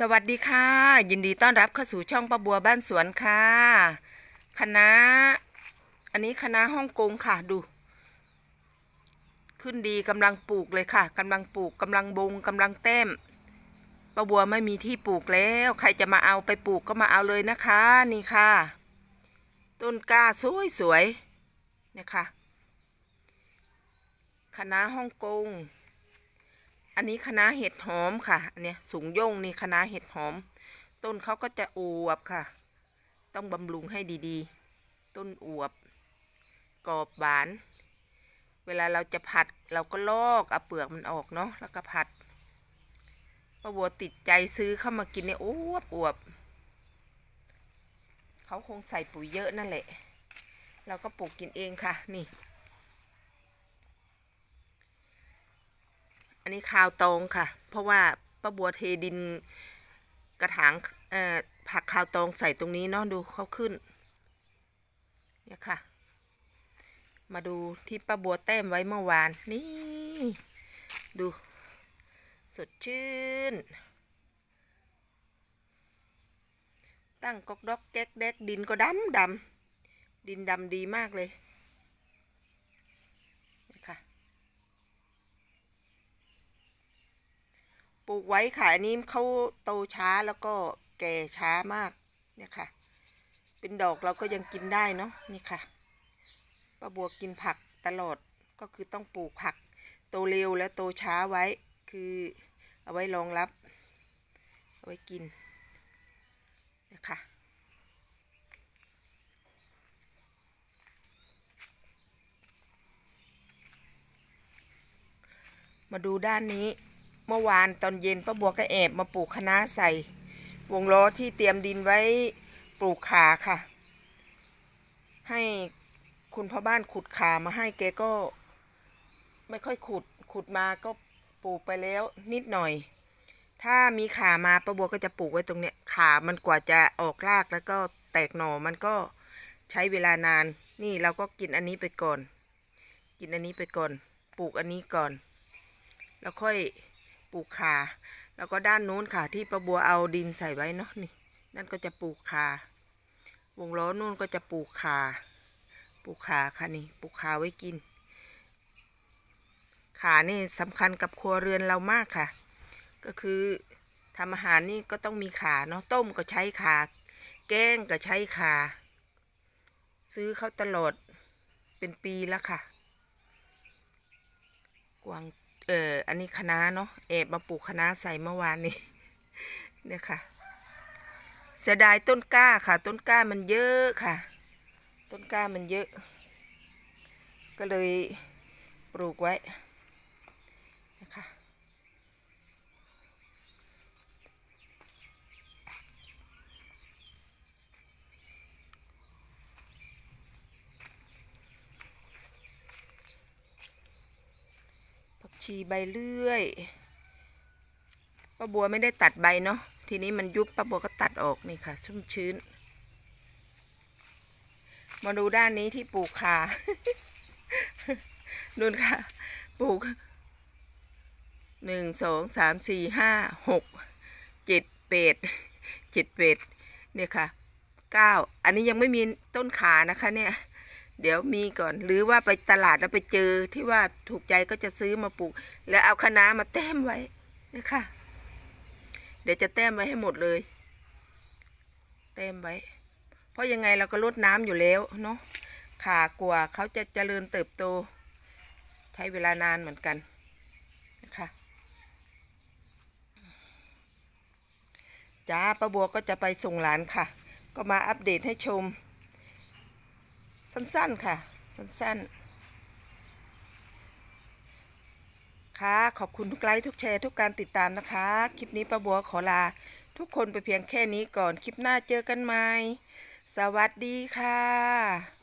สวัสดีค่ะ ยินดีต้อนรับเข้าสู่ช่องป้าบัวบ้านสวนค่ะคณะอันนี้คณะฮ่องกงค่ะดู ขึ้นดีกำลังปลูกเลยค่ะกำลังปลูกกำลังบงกำลังแต้มป้าบัวไม่มีที่ปลูกแล้ว ใครจะมาเอาไปปลูกก็มาเอาเลยนะคะ นี่ค่ะ ต้นกล้าสวยสวยๆเนี่ยค่ะคณะฮ่องกง อันนี้คณะเห็ดหอมค่ะอันเนี้ยสูงย่งนี่คณะเห็ดหอม ต้นเขาก็จะอวบค่ะ ต้องบำรุงให้ดีๆ ต้นอวบกรอบหวาน เวลาเราจะผัดเราก็ลอกเอาเปลือกมันออกเนาะแล้วก็ผัดป้าบัวติดใจซื้อเข้ามากินเนี่ยอวบอวบเขาคงใส่ปุ๋ยเยอะนั่นแหละ เราก็ปลูกกินเองค่ะนี่ อันนี้คาวตองค่ะ เพราะว่าป้าบัวเทดินกระถางผักคาวตองใส่ตรงนี้เนาะดูเขาขึ้นเนี่ยค่ะ มาดูที่ป้าบัวแต้มไว้เมื่อวานนี่ ดูสดชื่น ตั้งกอกดอกแก๊กแดกดินก็ดำดำดินดำดีมากเลยค่ะ ปลูก ไว้ค่ะอันนี้เขาโตช้าแล้วก็แก่ช้ามากเนี่ยค่ะ เป็นดอกเราก็ยังกินได้เนาะนี่ค่ะป้าบัวกินผักตลอดก็คือต้องปลูกผัก โตเร็วและโตช้าไว้ คือเอาไว้รองรับ เอาไว้กินนะคะมาดูด้านนี้ เมื่อวานตอนเย็นป้าบัวก็แอบมาปลูกคะน้าใส่ วงล้อที่เตรียมดินไว้ปลูกขาค่ะ ให้คุณพ่อบ้านขุดขามาให้แกก็ ไม่ค่อยขุดขุดมาก็ปลูกไปแล้วนิดหน่อย ถ้ามีขามาป้าบัวก็จะปลูกไว้ตรงเนี้ยขามันกว่าจะออกรากแล้วก็แตกหน่อมันก็ใช้เวลานาน นี่เราก็กินอันนี้ไปก่อน กินอันนี้ไปก่อน ปลูกอันนี้ก่อน แล้วค่อย ลูกขาแล้วก็ด้านนู้นค่ะ ที่ป้าบัวเอาดินใส่ไว้เนาะนี่ นั่นก็จะปลูกขาวงล้อนู่นก็จะปลูกขาปลูกขาค่ะนี่ปลูกขาไว้กิน ขานี่สำคัญกับครัวเรือนเรามากค่ะ ก็คือทำอาหารนี่ก็ต้องมีขาเนาะต้มก็ใช้ขาแกงก็ใช้ขาซื้อเขาตลอดเป็นปีแล้วค่ะ กวาง เอออันนี้คะน้าเนาะแอบมาปลูกคะน้าใส่เมื่อวานนี้เนี่ยค่ะ เสียดายต้นกล้าค่ะ ต้นกล้ามันเยอะค่ะ ต้นกล้ามันเยอะ ก็เลยปลูกไว้นะคะผัก ชีใบเลื่อยป้าบัวไม่ได้ตัดใบเนาะทีนี้มันยุบป้าบัวก็ตัดออกนี่ค่ะ ชุ่มชื้น มาดูด้านนี้ที่ปลูกขานู่นค่ะปลูกหนึ่งสองสามสี่ห้าหกเจ็ดเป็ดเจ็ดเป็ดเนี่ยค่ะเก้าอันนี้ยังไม่มีต้นขานะคะเนี่ย เดี๋ยวมีก่อน หรือว่าไปตลาดแล้วไปเจอที่ว่าถูกใจก็จะซื้อมาปลูก แล้วเอาคะน้ามาแต้มไว้นะคะเดี๋ยวจะแต้มไว้ให้หมดเลย แต้มไว้ เพราะยังไงเราก็ลดน้ำอยู่แล้วเนาะขากว่าเขาจะเจริญเติบโต ใช้เวลานานเหมือนกันนะคะจ้าป้าบัวก็จะไปส่งหลานค่ะ ก็มาอัปเดตให้ชม สั้นๆค่ะ สั้นๆ ค่ะ ขอบคุณทุกไลค์ทุกแชร์ทุกการติดตามนะคะ คลิปนี้ป้าบัวขอลา ทุกคนไปเพียงแค่นี้ก่อน คลิปหน้าเจอกันใหม่ สวัสดีค่ะ